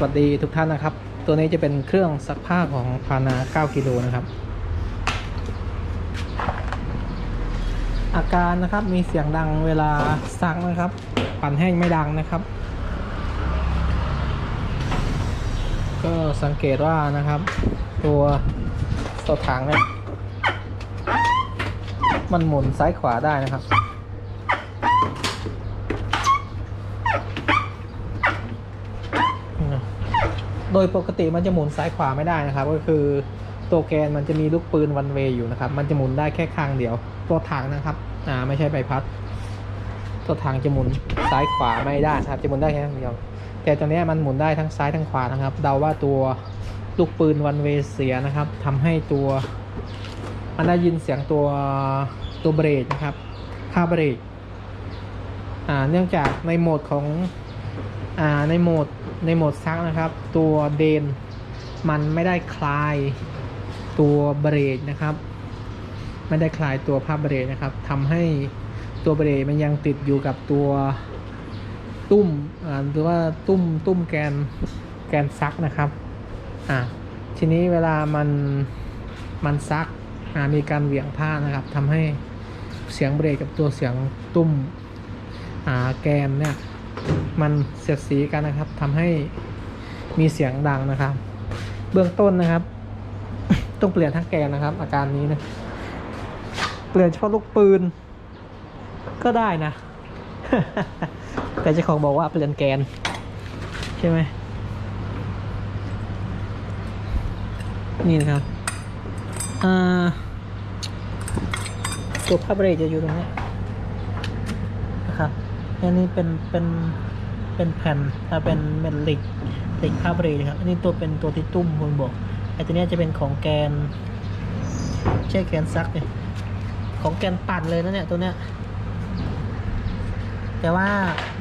สวัสดีทุกท่านนะครับ ตัวนี้จะเป็นเครื่องซักผ้าของพานา 9 กิโลนะครับ อาการนะครับมีเสียงดังเวลาซักนะครับ ปั่นแห้งไม่ดังนะครับ ก็สังเกตว่านะครับ ตัวตัวถังเนี่ยมันหมุนซ้ายขวาได้นะครับ ดยปกติมันจะหมุนซ้ายขวาไม่ได้นะครับ ก็คือตัวแกนมันจะมีลูกปืนวันเวย์อยู่นะครับ มันจะหมุนได้แค่ข้างเดียว ตัวถังนะครับ อ่าไม่ใช่ใบพัด ตัวถังจะหมุนซ้ายขวาไม่ได้นะครับ จะหมุนได้แค่ข้างเดียว แต่ตัวเนี้มันหมุนได้ทั้งซ้ายทั้งขวานะครับ เดาว่าตัวลูกปืนวันเวย์เสียนะครับทำให้ตัว มันได้ยินเสียงตัวตัวเบรกนะครับ ค่าเบรก อ่า เนื่องจากในโหมดของ อ่า ในโหมด ในโหมดซักนะครับ ตัวเดนมันไม่ได้คลายตัวเบรกนะครับ ไม่ได้คลายตัวผ้าเบรกนะครับทำให้ตัวเบรกมันยังติดอยู่กับตัวตุ้มอ่าหรือว่าตุ้มตุ้มแกนแกนซักนะครับอ่าทีนี้เวลามันมันซักมีการเหวี่ยงผ้านะครับทำให้เสียงเบรกกับตัวเสียงตุ้มอ่าแกนเนี่ย มันเสียดสีกันนะครับทำให้มีเสียงดังนะครับ เบื้องต้นนะครับ ต้องเปลี่ยนทั้งแกนนะครับ อาการนี้นะเปลี่ยนเฉพาะลูกปืน ก็ได้นะ แต่เจ้าของบอกว่าเปลี่ยนแกน ใช่ไหมนี่นะครับอ่าตัวผ้าเบรกจะอยู่ตรงนี้ อันนี้เป็นเป็นเป็นแผ่นถ้าเป็นเป็นเหล็กเหล็กผ้าเรกนะครับอันนี้ตัวเป็นตัวที่ตุ้มคนบอกไอ้ตัวเนี้ยจะเป็นของแกนไม่ใช่แกนซักเลยของแกนปั่นเลยนะเนี่ยตัวเนี้ยแต่ว่า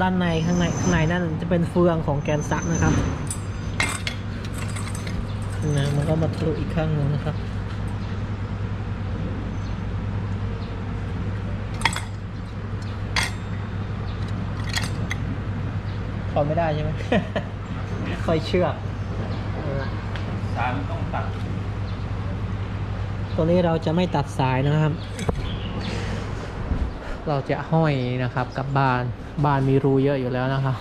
ด้านในข้างในข้างในนั่นจะเป็นเฟืองของแกนซักนะครับนะมันก็มาทะลุอีกข้างหนึ่งนะครับ อดไม่ได้ใช่ไหมค่อยเชือกเอสายมันต้องตัด ตัวนี้เราจะไม่ตัดสายนะครับ เราจะห้อยนะครับกับบานบานมีรูเยอะอยู่แล้วนะครับ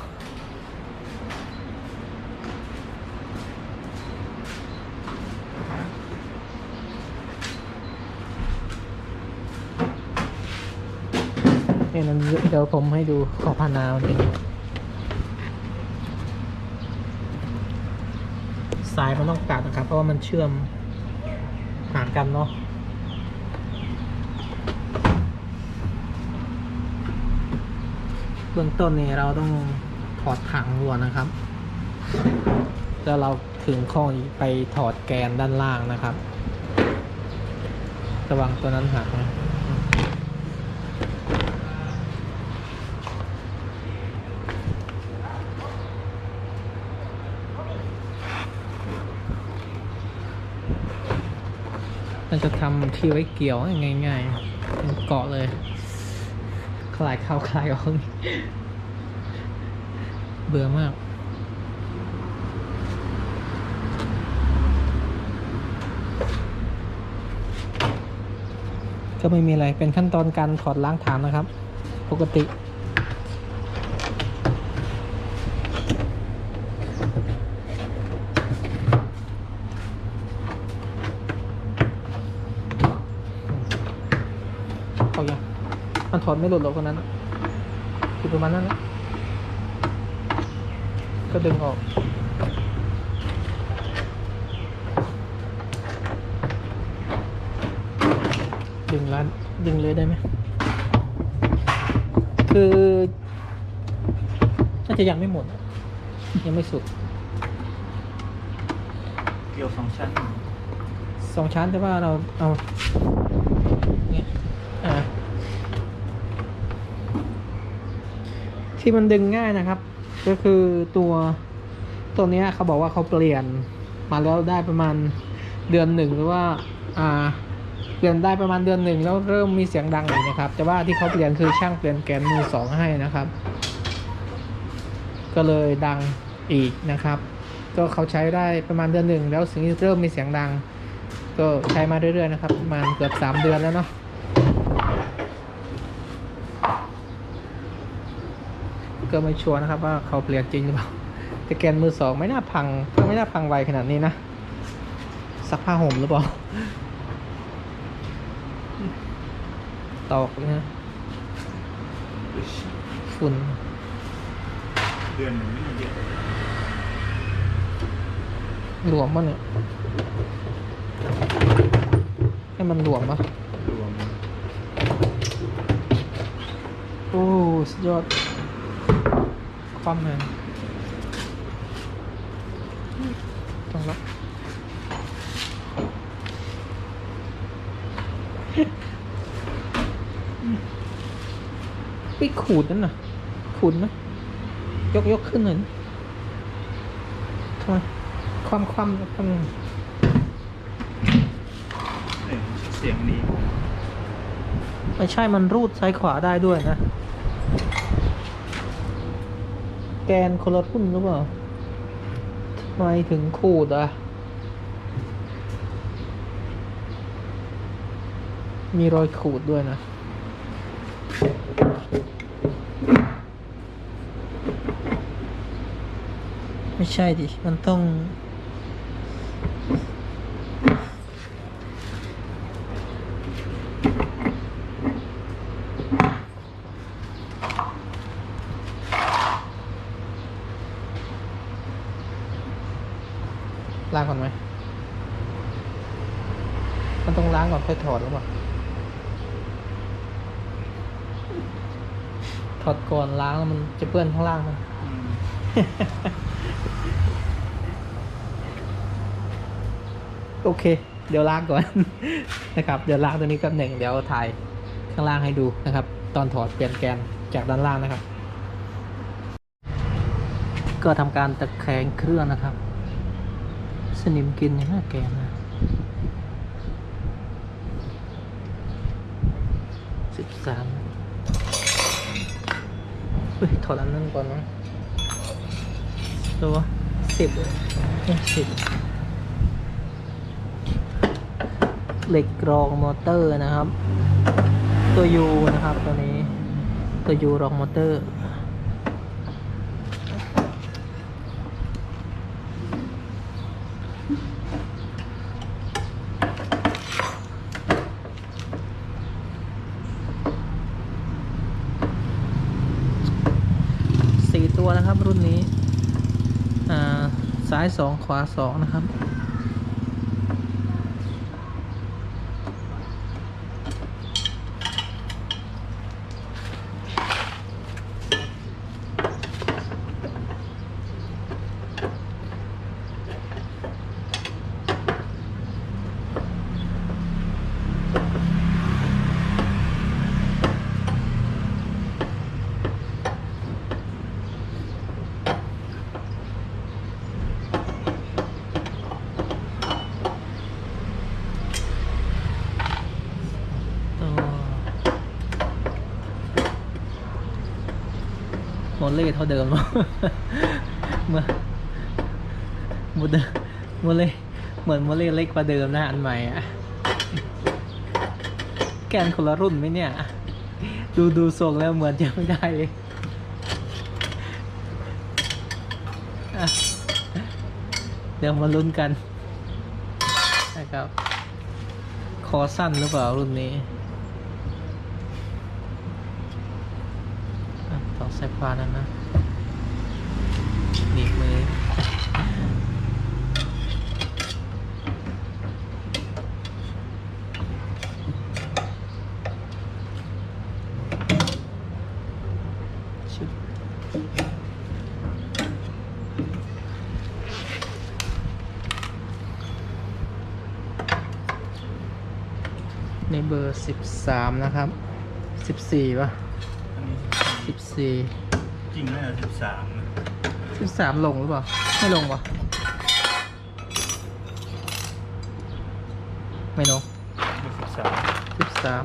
เนี่ยนั้นเดี๋ยวผมให้ดูขอพานาวนิดนึ สายมันต้องตัดนะครับ เพราะว่ามันเชื่อมหากันเนาะเบื้องต้นนี่เราต้องถอดถังก่อนนะครับ แล้วเราถึงข้อไปถอดแกนด้านล่างนะครับ ระวังตัวนั้นหักนะ จะทำที่ไว้เกี่ยวง่ายๆเป็นเกาะเลย คลายเข้าคลายออกเบื่อมากก็ไม่มีอะไร เป็นขั้นตอนการถอดล้างฐานนะครับ ปกติ เอาอย่างมัน ถอดไม่หลุดหรอกคนนั้นคือประมาณนั้นนะก็ดึงออกดึงร้านดึงเลยได้ไหม คือน่าจะยังไม่หมด ยังไม่สุด เกี่ยวสองชั้น สองชั้นแต่ว่าเราเอาเนี่ยอ่า ที่มันดึงง่ายนะครับ ก็คือตัวตัวนี้เขาบอกว่าเขาเปลี่ยนมาแล้วได้ประมาณเดือนหนึ่งหรือว่าอ่าเปลี่ยนได้ประมาณเดือนหนึ่งแล้วเริ่มมีเสียงดังอีกนะครับ แต่ว่าที่เขาเปลี่ยนคือช่างเปลี่ยนแกนมือสองให้นะครับ ก็เลยดังอีกนะครับ ก็เขาใช้ได้ประมาณเดือนหนึ่งแล้วสิ่งที่เริ่มมีเสียงดัง ก็ใช้มาเรื่อยๆนะครับประมาณเกือบสามเดือนแล้วเนาะ ก็ไม่ชัวร์นะครับว่าเขาเปลี่ยนจริงหรือเปล่าแต่แกนมือสองไม่น่าพังไม่น่าพังไวขนาดนี้นะซักผ้าห่มหรือเปล่าตอกเลยนะฝุ่นเดือนหนึ่งไม่เยอะหลวมป่ะเนี่ยให้มันหลวมป่ะรวมโอ้สุดยอด ความแรงต้องละไปขูดนั่นน่ะ ขูดนะยกยกขึ้นหน่อยนะทำไมความความความหนึ่งเสียงนี้ ไม่ใช่มันรูดซ้ายขวาได้ด้วยนะ แกนคนละรุ่นหรือเปล่าทำไมถึงขูดอะ มีรอยขูดด้วยนะไม่ใช่ดิ มันต้อง ล้างก่อนไหม มันต้องล้างก่อนค่อยถอดหรือเปล่า ถอดก่อนล้างแล้วมันจะเปื้อนข้างล่างไหมโอเค เดี๋ยวล้างก่อน นะครับ เดี๋ยวล้างตัวนี้กับหนึ่งเดี๋ยวถ่ายข้างล่างให้ดูนะครับ ตอนถอดเปลี่ยนแกนจากด้านล่างนะครับ ก็ทำการตะแคงเครื่องนะครับ นิมกินอย่างน่าแกนนะสิบสามเฮ้ย ถอดอันนั้นก่อนนะตัวสิบเอ้ยสิบเหล็กกรองมอเตอร์นะครับ ตัวยูนะครับตัวนี้ ตัวยูรองมอเตอร์ สี่ตัวนะครับรุ่นนี้ อ่า ซ้ายสองขวาสองนะครับ ตัวโม เล่เท่าเดิมเมื่อโมเดโมเล่เหมือนโมเล่เล็กกว่าเดิมนะอันใหม่อะแกนคนละรุ่นไหมเนี่ย ดูดูทรงแล้วเหมือนจะไม่ได้เลยเดี๋ยวมาลุ้นกันนะครับ คอสั้นหรือเปล่ารุ่นนี้อ่ะต่อสายพานนั้นนะหนีบมือชุดในเบอร์สิบสามนะครับสิบสี่ป่ะอันนี้สิบสี่ จริงไหมอะสิบสามสิบสามลงหรือเปล่า ไม่ลงป่ะไม่ลงสิบสามสิบสาม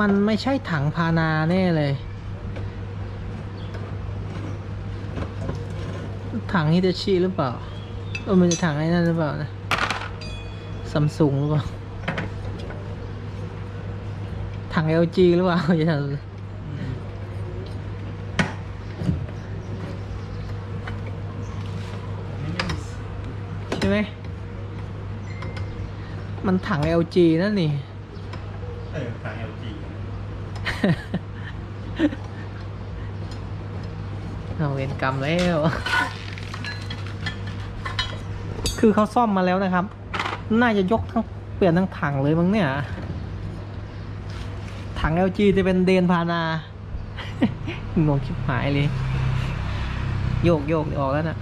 มัน ไม่ใช่ถังพานาแน่เลย ถังฮิตาชิหรือเปล่าเออมันจะถังไอ้นั่นหรือเปล่านะซัมซุงหรือเปล่า ถัง LG หรือเปล่าอย่าถามเลยใช่ไหม มันถัง LG นั่นนี่ เออทาง LG เอาเวรกรรมแล้ว คือเขาซ่อมมาแล้วนะครับ น่าจะยกทั้งเปลี่ยนทั้งถังเลยมั้งเนี่ย ถัง LG จะเป็นเดนพานา งงชิบหายเลย โยกโยกออกแล้วนะ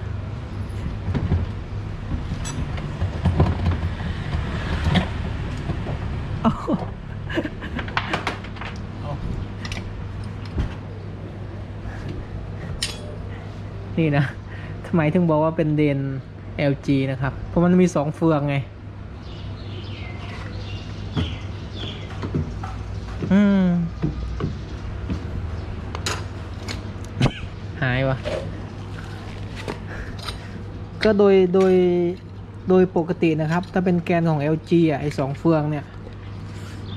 โอ้โห เอ้า นี่นะทำไมถึงบอกว่าเป็นเดน LG นะครับ เพราะมันมีสองเฟืองไง อืม หายวะก็โดยโดยโดยปกตินะครับ ถ้าเป็นแกนของ LG อะไอสองเฟืองเนี่ย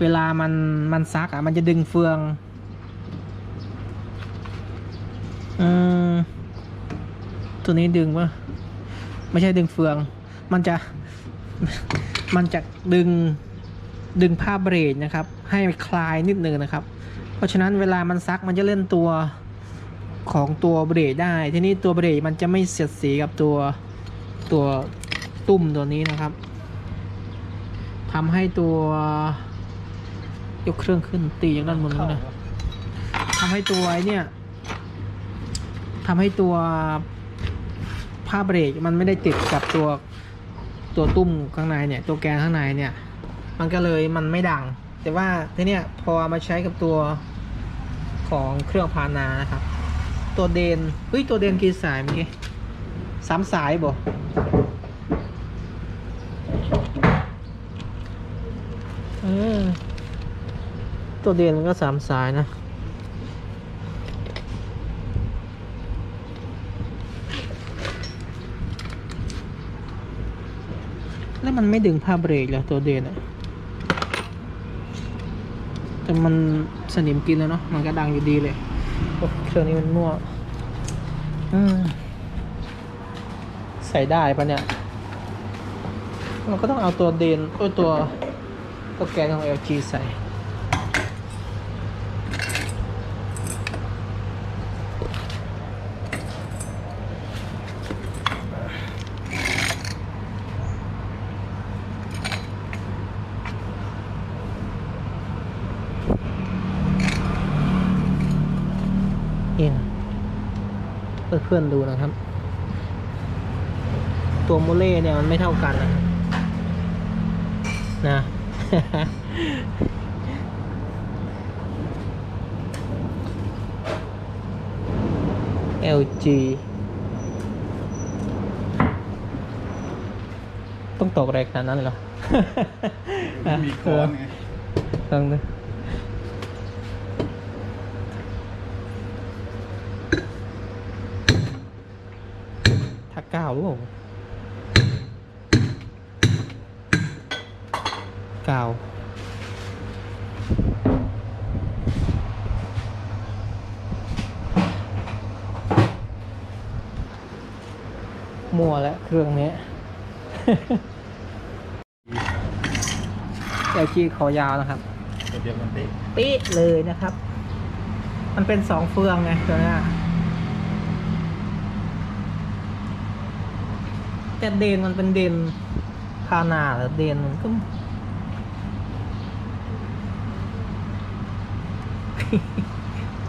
เวลามันมันซักอะ มันจะดึงเฟือง อืม ตัวนี้ดึงปะไม่ใช่ดึงเฟือง มันจะมันจะดึงดึงผ้าเบรดนะครับ ให้คลายนิดนึงนะครับ เพราะฉะนั้นเวลามันซักมันจะเล่นตัวของตัวเบรดได้ ทีนี้ตัวเบรดมันจะไม่เสียดสีกับตัวตัวตุ่มตัวนี้นะครับทำให้ตัวยกเครื่องขึ้นตีจากด้านบนนู้นนะทำให้ตัวไอ้เนี่ยทำให้ตัว ผ้าเบรกมันไม่ได้ติดกับตัวตัวตุ้มข้างในเนี่ย ตัวแกนข้างในเนี่ย มันก็เลยมันไม่ดัง แต่ว่าทีเนี้ยพอมาใช้กับตัวของเครื่องพานานะครับ ตัวเดนเฮ้ยตัวเดนกี่สายเมื่อกี้สามสายบ่เออตัวเดนมันก็สามสายนะ แล้ว มันไม่ดึงผ้าเบรกเหรอตัวเดนอะแต่มันสนิมกินแล้วเนาะมันก็ดังอยู่ดีเลยโอ้เครื่องนี้มันมั่วอืมใส่ได้ปะเนี่ยเราก็ต้องเอาตัวเดนโอ้ตัวตัวแกนของ LG ใส่ พื่อนเพื่อนๆดูนะครับ ตัวโมเล่เนี่ยมันไม่เท่ากันนะนะ LG ต้องตกแรงขนาดนั้นเลยเหรอมีค้อนไงลอง ดูถ้าก้าวรู้เปล่าก้าวมัวแล้วเครื่องนี้เดี๋ยวขี้ขอยาวนะครับตัวเดียวกันเด็กปิเลยนะครับ มันเป็นสองเฟืองไงตัวเนี้ แต่เดนมันเป็นเดนพานาหรือเดนมันก็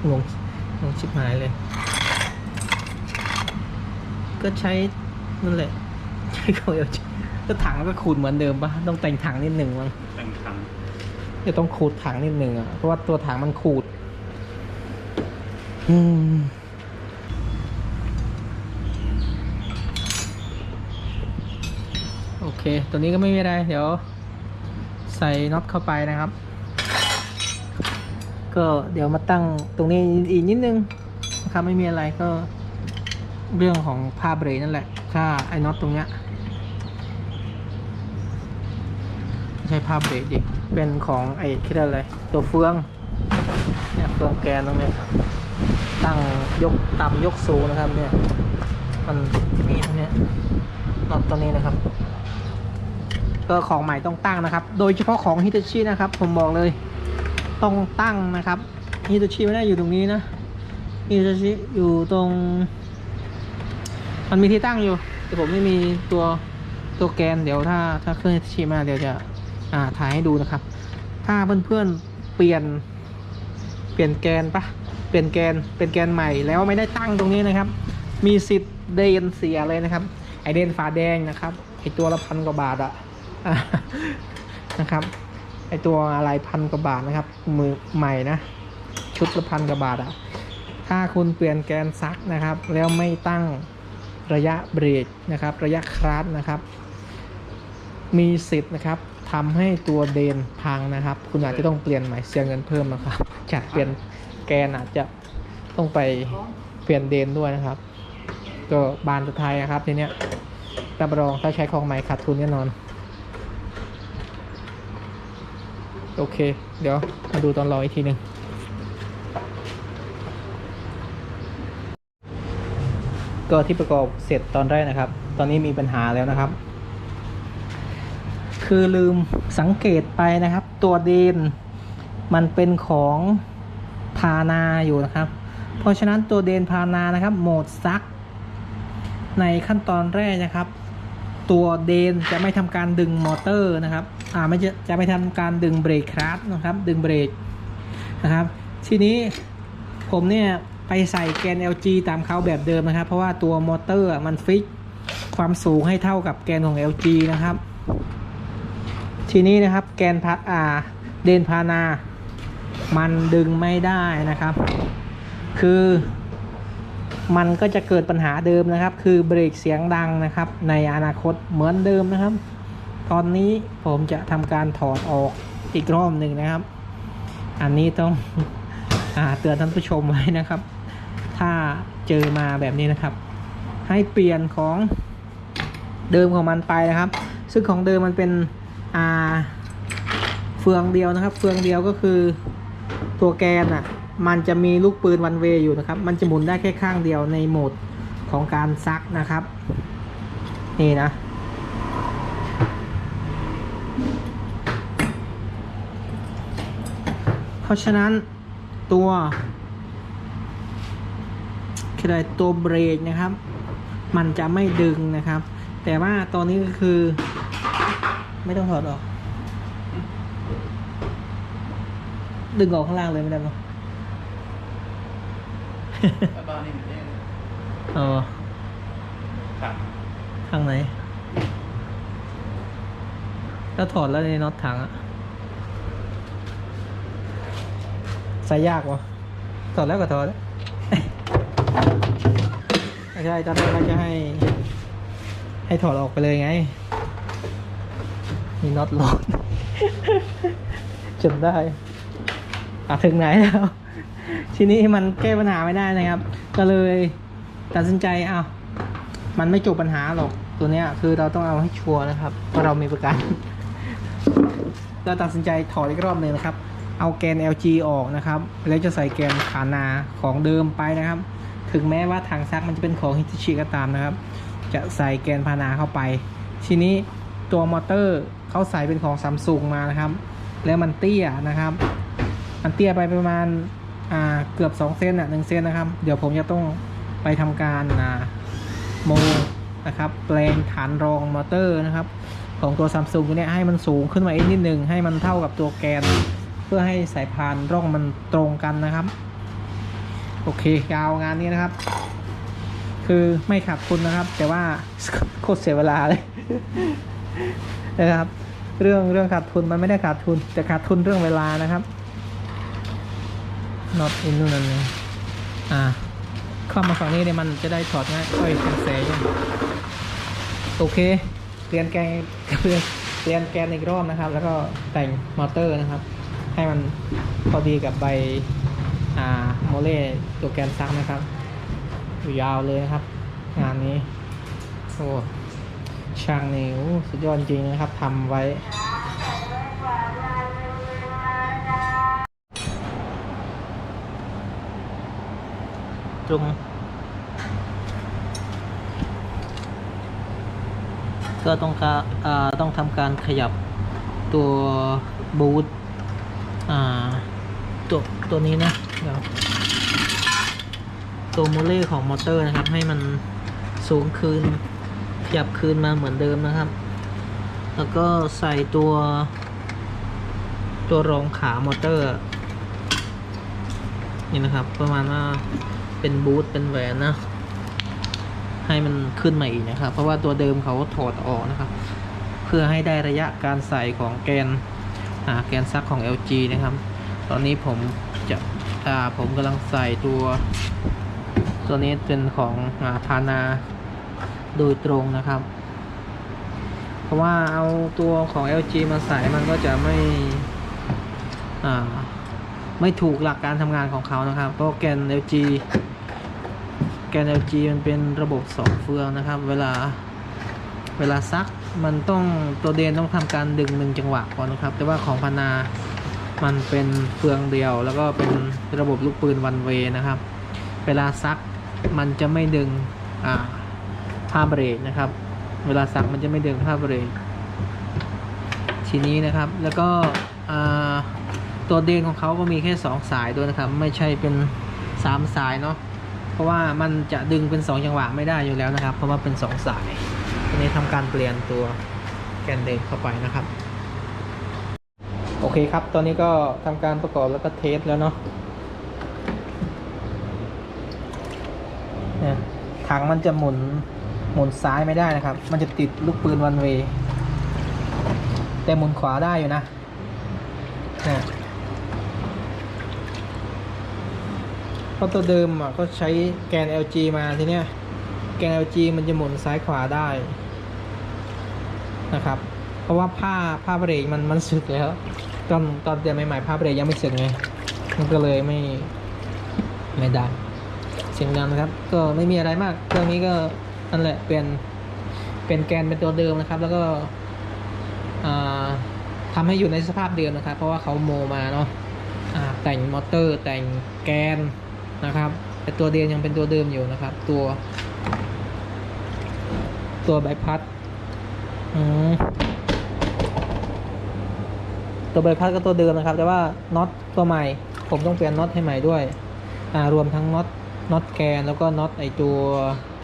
งงงงชิบหายเลย ก็ใช้นั่นแหละ ใช้เขาเอลก็ถังก็ขูดเหมือนเดิมปะต้องแต่งถังนิดหนึ่งมั้งตั้งทางจะต้องขูดถังนิดนึงอะเพราะว่าตัวถังมันขูด อืม โอ เคเค ตัวนี้ก็ไม่มีอะไร เดี๋ยว ใส่น็อตเข้าไปนะครับ ก็เดี๋ยวมาตั้งตรงนี้อีกนิดนึงนะครับไม่มีอะไรก็เรื่องของผ้าเบรนั่นแหละ ถ้าไอ้น็อตตรงเนี้ยไม่ใช่ผ้าเบรดิเป็นของไอ้คิดอะไร ตัวเฟืองเนี่ยเฟืองแกนตรงนี้ตั้งยกต่ำยกสูงนะครับเนี่ยมันจะมีตรงเนี้ยน็อตตรงนี้นะครับ ก็ของใหม่ต้องตั้งนะครับ โดยเฉพาะของฮิตาชินะครับ ผมบอกเลยต้องตั้งนะครับฮิตาชิไม่ได้อยู่ตรงนี้นะฮิตาชิอยู่ตรง มันมีที่ตั้งอยู่ แต่ผมไม่มีตัวตัวแกนเดี๋ยวถ้าถ้าเครื่องฮิตาชิมาเดี๋ยวจะอ่าถ่ายให้ดูนะครับ ถ้าเพื่อนๆเปลี่ยนเปลี่ยนแกนปะเปลี่ยนแกนเป็นแกนใหม่แล้วไม่ได้ตั้งตรงนี้นะครับ มีสิทธิ์เดนเสียเลยนะครับไอเดนฝาแดงนะครับไอตัวละพันกว่าบาทอะอะ นะครับไอตัวอะไรพันกว่าบาทนะครับ มือใหม่นะ ชุดละพันกว่าบาทอะถ้าคุณเปลี่ยนแกนซักนะครับ แล้วไม่ตั้งระยะเบรกนะครับ ระยะคลัตช์นะครับ มีสิทธิ์นะครับทำให้ตัวเดนพังนะครับ คุณอาจจะต้องเปลี่ยนใหม่เสียเงินเพิ่มนะครับ จากเปลี่ยนแกนอาจจะต้องไปเปลี่ยนเดนด้วยนะครับ ก็บานสุดท้ายนะครับทีเนี้ยรับรองถ้าใช้ของใหม่ขาดทุนแน่นอน โอเค เดี๋ยวมาดูตอนรออีกทีหนึ่งก็ที่ประกอบเสร็จตอนแรกนะครับ ตอนนี้มีปัญหาแล้วนะครับ คือลืมสังเกตไปนะครับ ตัวเดนมันเป็นของพานาอยู่นะครับ เพราะฉะนั้นตัวเดนพานานะครับ โหมดซัก ในขั้นตอนแรกนะครับ ตัวเดนจะไม่ทำการดึงมอเตอร์นะครับ อ่าไม่จะจะไม่ทำการดึงเบรกคลัตช์นะครับ ดึงเบรกนะครับ ทีนี้ผมเนี่ยไปใส่แกน LG ตามเขาแบบเดิมนะครับ เพราะว่าตัวมอเตอร์มันฟิกความสูงให้เท่ากับแกนของ LG นะครับ ทีนี้นะครับแกนพัดอ่าเดนพานา มันดึงไม่ได้นะครับ คือมันก็จะเกิดปัญหาเดิมนะครับ คือเบรกเสียงดังนะครับ ในอนาคตเหมือนเดิมนะครับ ตอนนี้ผมจะทำการถอดออกอีกรอบหนึ่งนะครับ อันนี้ต้องอเตือนท่านผู้ชมไว้นะครับ ถ้าเจอมาแบบนี้นะครับ ให้เปลี่ยนของเดิมของมันไปนะครับ ซึ่งของเดิมมันเป็นอ่าเฟืองเดียวนะครับ เฟืองเดียวก็คือตัวแกนอะมันจะมีลูกปืนวันเวอยู่นะครับ มันจะหมุนได้แค่ข้างเดียวในโหมดของการซักนะครับ นี่นะ เพ ราะฉะนั้นตัวคืออะไรตัวเบรกนะครับ มันจะไม่ดึงนะครับ แต่ว่าตอนนี้ก็คือ ไม่ต้องถอดออก ดึงออกข้างล่างเลยไม่ได้ปะแล้วบ้านนี่มันเนี่ยเออตัดข้างไหน แล้วถอดแล้วในน็อตถังอะ ใส่ยากวะถอดแล้วก็ถอดไม่ใช่ตอนแรกเราจะให้ ให้ถอดออกไปเลยไง มีน็อตหลอดจนได้อะถึงไหนแล้ว ทีนี้มันแก้ปัญหาไม่ได้นะครับ ก็เลยตัดสินใจเอาวมันไม่จบปัญหาหรอกตัวเนี้ย คือเราต้องเอาให้ชัวร์นะครับเพราะเรามีประกันเราตัดสินใจถอดอีกรอบหนึ่งนะครับ เอาแกน LG ออกนะครับ แล้วจะใส่แกนขานาของเดิมไปนะครับ ถึงแม้ว่าถังซักมันจะเป็นของฮิต c ชิก็ตามนะครับ จะใส่แกนพานาเข้าไป ทีนี้ตัวมอเตอร์เขาใส่เป็นของซัมซุงมานะครับ แล้วมันเตี้ยนะครับ มันเตี้ยไปประมาณอ่าเกือบ 2 เซนอะหนึ่งเซนนะครับ เดี๋ยวผมจะต้องไปทำการอ่าโมนะครับแปลงฐานรองมอเตอร์นะครับ ของตัวซัมซุงเนี่ยให้มันสูงขึ้นมาอีกนิดนึง ให้มันเท่ากับตัวแกน พื่อให้สายพานร่องมันตรงกันนะครับ โอเคยาวงานนี้นะครับ คือไม่ขาดทุนนะครับ แต่ว่าโคตรเสียเวลาเลยนะครับ เรื่องเรื่องขาดทุนมันไม่ได้ขาดทุน แต่ขาดทุนเรื่องเวลานะครับน็อตอินนู่นนั่นนี่อ่าเข้ามาฝั่งนี้เนี่ยมันจะได้ถอดง่ายค่อยเป็นแสงโอเคเปลี่ยนแกนเปลี่ยนเปลี่ยนแกนอีกรอบนะครับ แล้วก็แต่งมอเตอร์นะครับ ให้มันพอดีกับใบอ่าโมเล่ตัวแกนซักนะครับยาวเลยนะครับ งานนี้โอ้ช่างนี่โอ้สุดยอดจริงนะครับทำไว้ตรงก็ต้องการต้องทำการขยับตัวบูท ตัวตัวนี้นะเดี๋ยวตัวโมเลของมอเตอร์นะครับ ให้มันสูงคืนขยับคืนมาเหมือนเดิมนะครับ แล้วก็ใส่ตัว ตัวรองขามอเตอร์ นี่นะครับ ประมาณว่าเป็นบูทเป็นแหวนนะ ให้มันขึ้นมาอีกนะครับ เพราะว่าตัวเดิมเขาถอดออกนะครับ เพื่อให้ได้ระยะการใส่ของแกน อ่าแกนซักของ LG นะครับ ตอนนี้ผมจะอ่าผมกำลังใส่ตัว ตัวนี้เป็นของอ่าพานาโดยตรงนะครับ เพราะว่าเอาตัวของ LG มาใส่มันก็จะไม่อ่าไม่ถูกหลักการทำงานของเขานะครับ เพราะแกน LG แกน LG มันเป็นระบบสองเฟืองนะครับ เวลาเวลาซัก มันต้องตัวเดนต้องทำการดึงหนึ่งจังหวะก่อนนะครับ แต่ว่าของพานามันเป็นเฟืองเดียว แล้วก็เป็นระบบลูกปืนวันเวนะครับ เวลาซักมันจะไม่ดึงอ่าผ้าเบรกนะครับ เวลาซักมันจะไม่ดึงผ้าเบรกทีนี้นะครับ แล้วก็ตัวเดนของเขาก็มีแค่สองสายด้วยนะครับ ไม่ใช่เป็นสามสายเนาะ เพราะว่ามันจะดึงเป็น 2 จังหวะไม่ได้อยู่แล้วนะครับ เพราะว่าเป็น 2 สาย ทีนี้ทำการเปลี่ยนตัวแกนเดนเข้าไปนะครับ โอเคครับ ตอนนี้ก็ทำการประกอบแล้วก็เทสแล้วเนาะเนี่ยถังมันจะหมุนหมุนซ้ายไม่ได้นะครับ มันจะติดลูกปืนวันเวแต่หมุนขวาได้อยู่นะเนี่ยเพราะตัวเดิมอะก็ใช้แกน LG มาทีเนี้ยแกน LG มันจะหมุนซ้ายขวาได้ นะครับ เพราะว่าผ้าผ้าเบรกมันมันสึกแล้ว ตอนตอนเดือนใหม่ๆผ้าเบรกยังไม่สึกไงมันก็เลยไม่ไม่ได้เสียงดังนะครับ ก็ไม่มีอะไรมากเครื่องนี้ก็นั่นแหละเป็นเป็นแกนเป็นตัวเดิมนะครับ แล้วก็อ่าทำให้อยู่ในสภาพเดิมนะครับ เพราะว่าเขาโมมาเนาะแต่งมอเตอร์แต่งแกนนะครับแต่ตัวเดียนยังเป็นตัวเดิมอยู่นะครับ ตัว ตัวใบพัด ตัวใบพัดก็ตัวเดิมนะครับ แต่ว่าน็อตตัวใหม่ ผมต้องเปลี่ยนน็อตให้ใหม่ด้วยรวมทั้งน็อตน็อตแกนแล้วก็น็อตไอตัว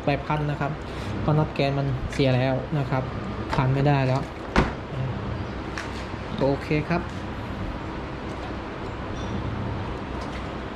ใบพัดนะครับเพราะน็อตแกนมันเสียแล้วนะครับขันไม่ได้แล้ว โอเคครับ